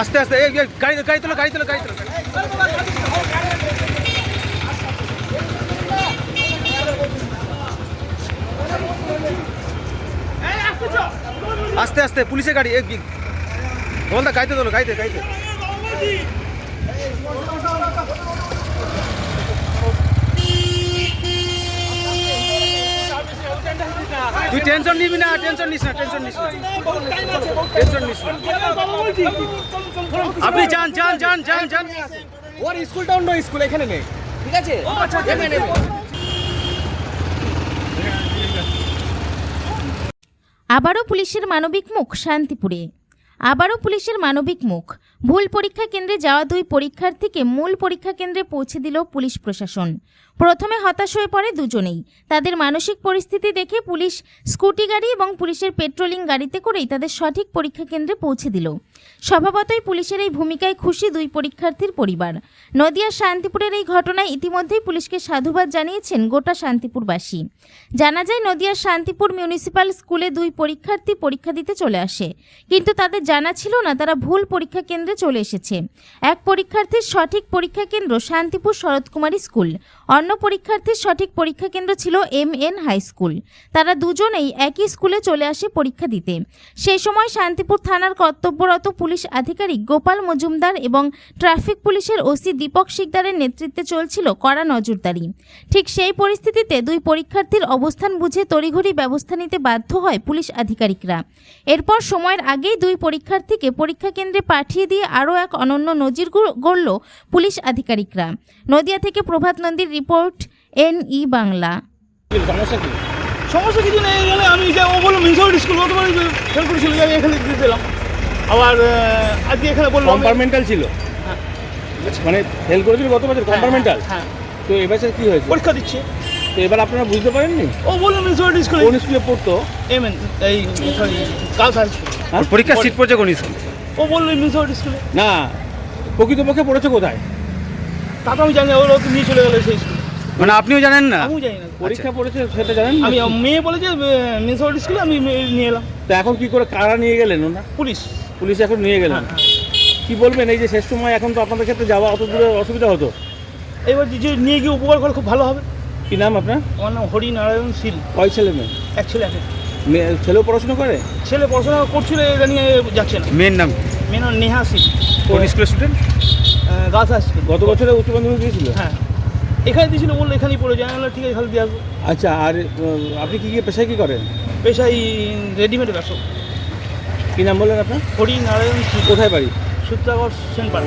আস্তে আস্তে, এই গাড়ি গাড়ি তোলো গাড়ি তোলো গাড়ি তোলো। আস্তে আস্তে, পুলিশের গাড়ি এই। বলদা, গাড়িতে তোলো, গাড়িতে গাড়িতে। তুই টেনশন নিবি না টেনশন নিস না টেনশন নিস না। টেনশন নিস না। আপনি যান যান যান যান যান। ওর স্কুলটা অন্য স্কুল এখানে নেই। ঠিক আছে? এখানে নেই। আবারও পুলিশের মানবিক মুখ শান্তিপুরে। আবারও পুলিশের মানবিক মুখ। ভুল পরীক্ষা কেন্দ্রে যাওয়া দুই পরীক্ষার্থীকে মূল পরীক্ষা কেন্দ্রে পৌঁছে দিল পুলিশ প্রশাসন। প্রথমে হতাশ হয়ে পড়ে দুজনেই। তাদের মানসিক পরিস্থিতি দেখে পুলিশ স্কুটি গাড়ি এবং পুলিশের পেট্রোলিং গাড়িতে করেই তাদের সঠিক পরীক্ষা কেন্দ্রে পৌঁছে দিল। স্বভাবতই পুলিশের এই ভূমিকায় খুশি দুই পরীক্ষার্থীর পরিবার। নদিয়ার শান্তিপুরের এই ঘটনায় ইতিমধ্যেই পুলিশকে সাধুবাদ জানিয়েছেন গোটা শান্তিপুরবাসী। জানা যায়, নদিয়ার শান্তিপুর মিউনিসিপ্যাল স্কুলে দুই পরীক্ষার্থী পরীক্ষা দিতে চলে আসে। কিন্তু তাদের জানা ছিল না, তারা ভুল পরীক্ষা কেন্দ্রে চলে এসেছে। এক পরীক্ষার্থীর সঠিক পরীক্ষা কেন্দ্র শান্তিপুর শরৎকুমারী স্কুল। অন্য পরীক্ষার্থীর সঠিক পরীক্ষা কেন্দ্র ছিল এম এন হাই স্কুল। তারা দুজনেই একই স্কুলে চলে আসে পরীক্ষা দিতে। সেই সময় শান্তিপুর থানার কর্তব্যরত পুলিশ আধিকারিক গোপাল মজুমদার এবং ট্রাফিক পুলিশের ওসি দীপক শিকদারের নেতৃত্বে চলছিল কড়া নজরদারি। ঠিক সেই পরিস্থিতিতে দুই পরীক্ষার্থীর অবস্থান বুঝে তড়িঘড়ি ব্যবস্থা নিতে বাধ্য হয় পুলিশ আধিকারিকরা। এরপর সময়ের আগেই দুই পরীক্ষার্থীকে পরীক্ষা কেন্দ্রে পাঠিয়ে দিয়ে আরও এক অনন্য নজির গড়ল পুলিশ আধিকারিকরা। নদিয়া থেকে প্রভাত নন্দীর রিপোর্ট এন ই বাংলা সমস্যা কিছু নেই এখানে আমি ও বলল মিউনিসিপালিটি স্কুল পারি ফেল করেছিল আমি এখানে দিয়ে দিলাম। আবার আজকে এখানে বলল আমি- কম্পার্টমেন্টাল ছিল। হ্যাঁ। মানে ফেল করেছিল গত বছর কম্পার্টমেন্টাল হ্যাঁ তো এবার কি হয়েছে? পরীক্ষা দিচ্ছে। তো এবার আপনারা বুঝতে পারেননি? ও বলল মিউনিসিপালিটি স্কুলে কোন স্কুলে পড়তো? এম এন এই সরি গার্লস হাই স্কুল হ্যাঁ? পরীক্ষা সিট পড়ছে কোন স্কুল? ও বলল মিউনিসিপালিটি স্কুলে। না প্রকৃতপক্ষে পড়েছে কোথায়? তা তো আমি জানি ওর ওরা নিয়ে চলে গেলো সেই স্কুল। মানে আপনিও জানেন না? আমিও জানি না। পরীক্ষা পড়েছে সেটা জানেন আমি মেয়ে বলে যে স্কুলে আমি নিয়ে এলাম। তো এখন কি করে কারা নিয়ে গেলেন ওনা পুলিশ। পুলিশ এখন নিয়ে গেলেন? হ্যাঁ, কি বলবেন এই যে শেষ সময় এখন তো আপনাদের ক্ষেত্রে যাওয়া অত দূরে অসুবিধা হতো? এবার যে নিয়ে গিয়ে উপকার করলে খুব ভালো হবে। কি নাম আপনার? আমার নাম হরিনারায়ণ শীল। কয় ছেলে মেয়ে? এক ছেলে আছে মেয়ে- ছেলেও পড়াশোনা করে? ছেলে পড়াশোনা করছিল এটা নিয়ে যাচ্ছে না। মেয়ের নাম? মেয়ে নাম নেহা শীল। কোন স্কুলের স্টুডেন্ট হাই স্কুল। গত বছরে উচ্চ মাধ্যমিক দিয়েছিল? হ্যাঁ। এখানে দিয়েছিল বলল এখানেই পড়ে যায়। আমি ঠিক আছে তাহলে দিয়ে আসব। আচ্ছা আর আপনি কি কি পেশায় কি করেন? পেশাই রেডিমেড ব্যবসা। কি নাম বললেন আপনার? হরি নারায়ণ কোথায় বাড়ি? সূত্রাগড় সেনপাড়া